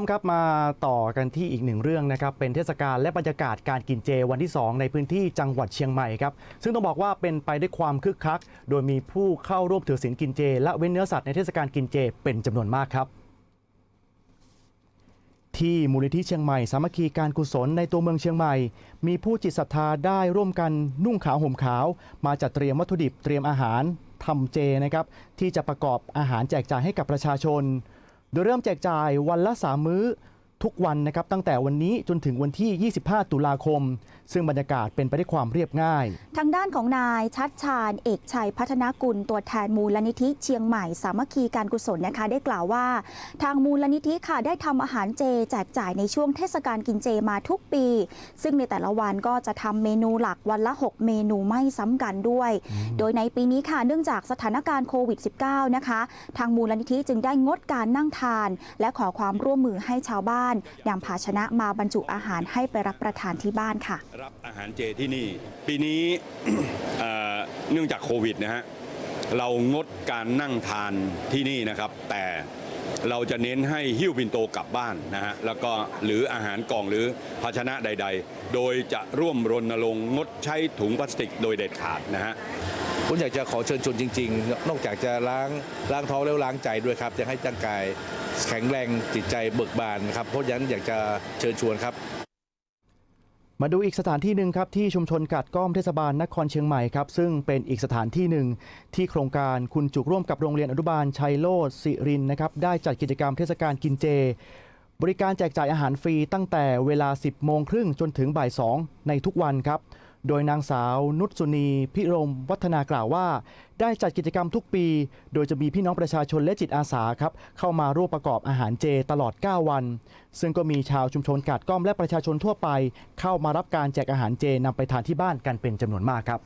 ครับมาต่อกันที่อีกหนึ่งเรื่องนะครับเป็นเทศกาลและบรรยากาศการกินเจวันที่ 2 ในพื้นที่จังหวัดเชียงใหม่ครับซึ่งต้องบอกว่าเป็นไปด้วยความคึกคัก โดยมีผู้เข้าร่วมถือศีลกินเจ และเว้นเนื้อสัตว์ในเทศกาลกินเจ เป็นจำนวนมากครับ ที่มูลนิธิเชียงใหม่สามัคคีการกุศลในตัวเมืองเชียงใหม่ มีผู้จิตศรัทธาได้ร่วมกันนุ่งขาวห่มขาว มาจัดเตรียมวัตถุดิบเตรียมอาหารทำเจนะครับที่จะประกอบอาหารแจกจ่ายให้กับประชาชน โดยเริ่มแจกจ่ายวันละ 3 มื้อ ทุกวันนะครับตั้งแต่วันนี้จนถึงวันที่ 25 ตุลาคม ซึ่งบรรยากาศเป็นไปด้วยความเรียบง่าย ทางด้านของนายชัดชาญ เอกชัยพัฒนากุล ตัวแทนมูลนิธิเชียงใหม่สามัคคีการกุศลนะคะ ได้กล่าวว่า ทางมูลนิธิค่ะได้ทำอาหารเจ แจกจ่ายในช่วงเทศกาลกินเจมาทุกปี ซึ่งในแต่ละวันก็จะทำเมนูหลักวันละ 6 เมนูไม่ซ้ำกันด้วย โดยในปีนี้ค่ะเนื่องจากสถานการณ์โควิด -19 นะคะทางมูลนิธิจึงได้งดการนั่งทาน และขอความร่วมมือให้ชาวบ้านนำภาชนะมาบรรจุอาหารให้ไปรับประทานที่บ้านค่ะ รับอาหารเจที่นี่ ปีนี้เอ่อเนื่องจากโควิดนะฮะเรางดการนั่งทานที่นี่นะครับ แต่เราจะเน้นให้หิ้วปินโตกลับบ้านนะฮะแล้วก็หรืออาหารกล่องหรือภาชนะใด ๆ โดยจะร่วมรณรงค์งดใช้ถุงพลาสติกโดยเด็ดขาดนะฮะ ผมอยากจะขอเชิญชวนจริง ๆ นอกจากจะล้างล้างท้องแล้วล้างใจด้วยครับจะให้ร่างกายแข็งแรงจิตใจเบิกบานครับเพราะฉะนั้นอยากจะเชิญชวนครับมาดูอีกสถานที่หนึ่งครับที่ชุมชนกัดก้อมเทศบาลนครเชียงใหม่ครับซึ่งเป็นอีกสถานที่หนึ่งที่โครงการคุณจุกร่วมกับโรงเรียนอนุบาลชัยโลดสิรินนะครับได้จัดกิจกรรมเทศกาลกินเจ บริการแจกจ่ายอาหารฟรีตั้งแต่เวลา 10 โมงครึ่งจนถึงบ่าย 2 ในทุกวันครับ โดยนางสาวนุชสุนีพิรมวัฒนากล่าวว่า ได้จัดกิจกรรมทุกปี โดยจะมีพี่น้องประชาชนและจิตอาสาครับเข้ามาร่วมประกอบอาหารเจตลอด 9 วัน ซึ่งก็มีชาวชุมชนกาดก้อมและประชาชนทั่วไป เข้ามารับการแจกอาหารเจนำไปทานที่บ้านกันเป็นจำนวนมากครับ